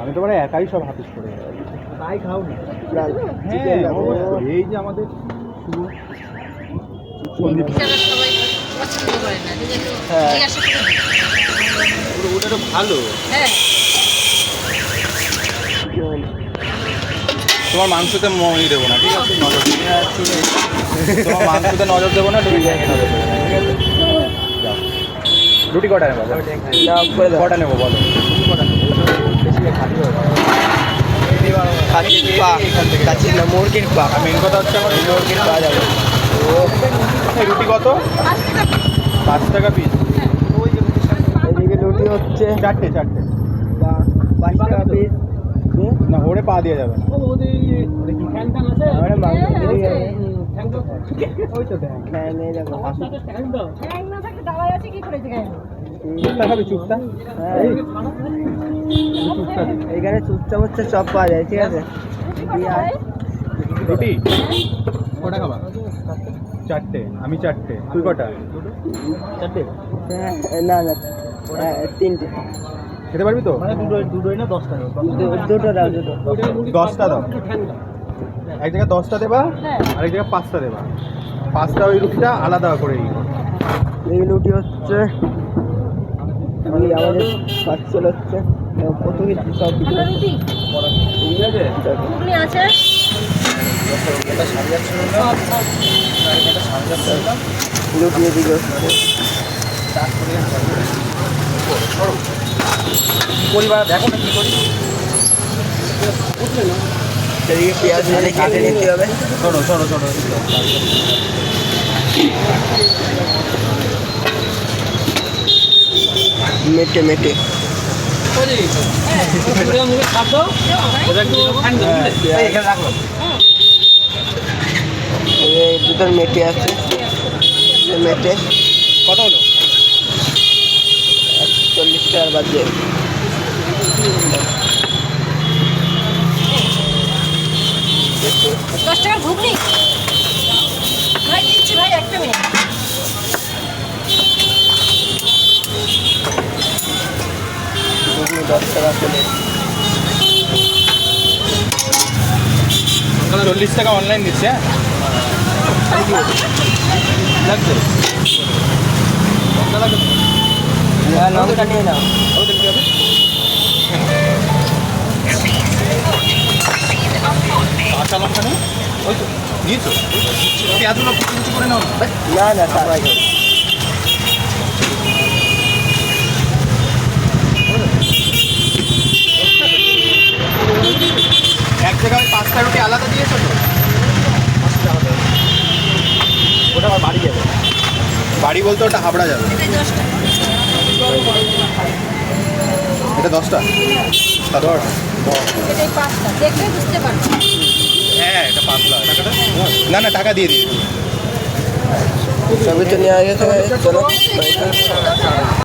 আমি তো মানে একাই সব হাফিস করে তাই খাও না। হ্যাঁ এই যে আমাদের হ্যাঁ। ওটা তো ভালো। হ্যাঁ। তোমার মাংসতে মনি দেবো না ঠিক আছে? নজর তোমার মাংসতে নজর দেবো না তুমি রুটি কটা নেব বলো? কটা নেব বলো? কটা নেব? খাসির পা খাসির না মুরগির পা। মেন কথা হচ্ছে আমার মুরগির পা যাবে। রুটি কত? পাঁচ টাকা পিস এদিকে রুটি হচ্ছে চারটে চারটে। পাঁচ টাকা পিস না ওরে পা দিয়ে যাবে না। আমরা মাংস দিয়ে আছে। গেলে ওই তো দেখ নিয়ে যাব ঠ্যাং না থাকলে দাওয়াই আছে কি করেছে গায়ে চুপটা। খাবি চুপটা এখানে চুপচাপ হচ্ছে সব পাওয়া যায় ঠিক আছে? রুটি কটা খাবা? চারটে আমি চারটে তুই কটা? চারটে? হ্যাঁ, না না হ্যাঁ, তিনটে। খেতে পারবি তো? দুটো দুটোই না দশটা দুটো দাও। দুটো দশটা দাও। এক জায়গায় দশটা দেবা হ্যাঁ। আরেক জায়গায় পাঁচটা দেবা। পাঁচটা ওই রুটিটা আলাদা করো। এই হচ্ছে। এই আমাদের কাজ চলে হচ্ছে। কত কিছু সব আছে। এদিকে পরিবার দেখো না কি করি। এদিকে পেঁয়াজ ভেজে কেটে নিতে হবে? শোনো শোনো শোনো। মেটে মেটে। দুটোর মেটে আছে। মেটে। কত হলো চল্লিশ টাকার বাজে। দশ টাকা করে চল্লিশ টাকা অনলাইন দিচ্ছে হ্যাঁ লাগবে তো? হ্যাঁ লঙ্কা নিয়ে নাও দেখতে হবে কাঁচা লঙ্কা নেই ওই তো পেঁয়াজগুলো কুচি করে নাও না। না না সবাই এক জায়গায় পাঁচটা ওটা আবার বাড়ি যাবে বাড়ি বলতে ওটা হাবড়া যাবে। এটা দশটা? পারব হ্যাঁ এটা পাতলা। না না, টাকা দিয়ে দিই। সবই তো নেওয়া গেছে চলো।